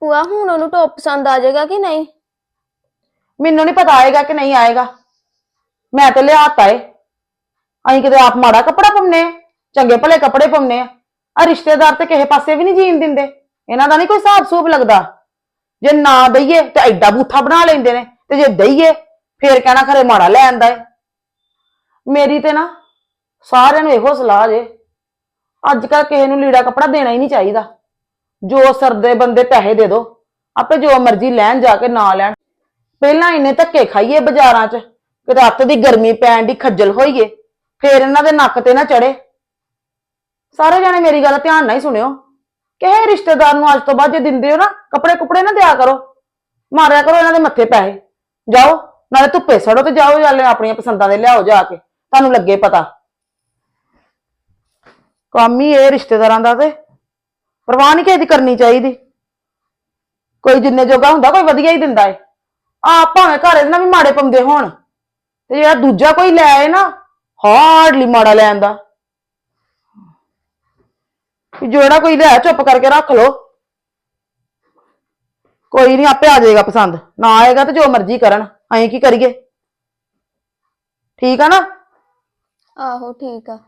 ਭੂਆ, ਹੁਣ ਉਹਨੂੰ ਟੌਪ ਪਸੰਦ ਆ ਜਾਏਗਾ ਕਿ ਨਹੀਂ? ਮੈਨੂੰ ਨਹੀਂ ਪਤਾ ਆਏਗਾ ਕਿ ਨਹੀਂ ਆਏਗਾ। ਮੈਂ ਤੇ ਲਿਆਤਾ ਏ। ਅਸੀਂ ਕਿਤੇ ਆਪ ਮਾੜਾ ਕੱਪੜਾ ਪਾਉਨੇ ਆ, ਚੰਗੇ ਭਲੇ ਕੱਪੜੇ ਪਾਉਨੇ ਆ। ਆ ਰਿਸ਼ਤੇਦਾਰ ਤੇ ਕਿਸੇ ਪਾਸੇ ਵੀ ਨਹੀਂ ਜੀਣ ਦਿੰਦੇ। ਇਹਨਾਂ ਦਾ ਨਹੀਂ ਕੋਈ ਹਿਸਾਬ ਸੂਬ ਲੱਗਦਾ। ਜੇ ਨਾ ਦਈਏ ਤੇ ਐਡਾ ਬੂਥਾ ਬਣਾ ਲੈਂਦੇ ਨੇ, ਤੇ ਜੇ ਦਈਏ, ਫੇਰ ਕਹਿਣਾ ਖਰੇ ਮਾੜਾ ਲੈ ਆਂਦਾ ਏ। ਮੇਰੀ ਤੇ ਨਾ ਸਾਰਿਆਂ ਨੂੰ ਇਹੋ ਸਲਾਹ ਜੇ। ਅੱਜ ਕੱਲ ਕਿਸੇ ਨੂੰ ਲੀੜਾ ਕੱਪੜਾ ਦੇਣਾ ਹੀ ਨਹੀਂ ਚਾਹੀਦਾ। ਜੋ ਸਰਦੇ ਬੰਦੇ ਪੈਸੇ ਦੇ ਦੋ, ਆਪੇ ਜੋ ਮਰਜ਼ੀ ਲੈਣ ਜਾ ਕੇ ਨਾ ਲੈਣ। ਪਹਿਲਾਂ ਇੰਨੇ ਧੱਕੇ ਖਾਈਏ ਬਾਜ਼ਾਰਾਂ 'ਚ, ਕਿ ਰਾਤ ਦੀ ਗਰਮੀ ਪੈਣ ਦੀ ਖੱਜਲ ਹੋਈਏ, ਫੇਰ ਇਹਨਾਂ ਦੇ ਨੱਕ ਤੇ ਨਾ ਚੜੇ ਸਾਰੇ ਜਾਣੇ ਮੇਰੀ ਗੱਲ ਧਿਆਨ ਨਾਲ ਹੀ ਸੁਣਿਓ। ਕਿਸੇ ਰਿਸ਼ਤੇਦਾਰ ਨੂੰ ਅੱਜ ਤੋਂ ਬਾਅਦ ਜੇ ਦਿੰਦੇ ਹੋ ਨਾ, ਕੱਪੜੇ ਕੁਪੜੇ ਨਾ ਦਿਆ ਕਰੋ। ਮਾਰਿਆ ਕਰੋ ਇਹਨਾਂ ਦੇ ਮੱਥੇ ਪੈਸੇ। ਜਾਓ, ਨਾਲੇ ਧੁੱਪੇ ਸੜੋ ਤੇ ਜਾਓ ਜਾਂ ਆਪਣੀਆਂ ਪਸੰਦਾਂ ਦੇ ਲਿਆਓ ਜਾ ਕੇ। ਤੁਹਾਨੂੰ ਲੱਗੇ ਪਤਾ। ਕੰਮ ਹੀ ਇਹ ਰਿਸ਼ਤੇਦਾਰਾਂ ਦਾ ਤੇ। ਪਰਵਾਹ ਨਹੀਂ ਕਿਸੇ ਦੀ ਕਰਨੀ ਚਾਹੀਦੀ। ਕੋਈ ਜਿੰਨੇ ਜੋਗਾ ਹੁੰਦਾ, ਕੋਈ ਵਧੀਆ ਹੀ ਦਿੰਦਾ ਏ। ਆ ਭਾਵੇਂ ਘਰ ਇਹਦੇ ਨਾਲ ਵੀ ਮਾੜੇ ਪੰਦੇ ਹੋਣ, ਤੇ ਜਿਹੜਾ ਦੂਜਾ ਕੋਈ ਲੈ ਆਏ ਨਾ, ਹਾਰਡਲੀ ਮਾੜਾ ਲੈਣ ਦਾ ਜਿਹੜਾ ਕੋਈ ਲੈ ਚੁੱਪ ਕਰਕੇ ਰੱਖ ਲੋ ਕੋਈ ਨਹੀਂ, ਆਪੇ ਆ ਜਾਏਗਾ ਪਸੰਦ। ਨਾ ਆਏਗਾ ਤੇ ਜੋ ਮਰਜ਼ੀ ਕਰਨ, ਅਸੀਂ ਕੀ ਕਰੀਏ? ਠੀਕ ਆ ਨਾ? ਆਹੋ, ਠੀਕ ਆ।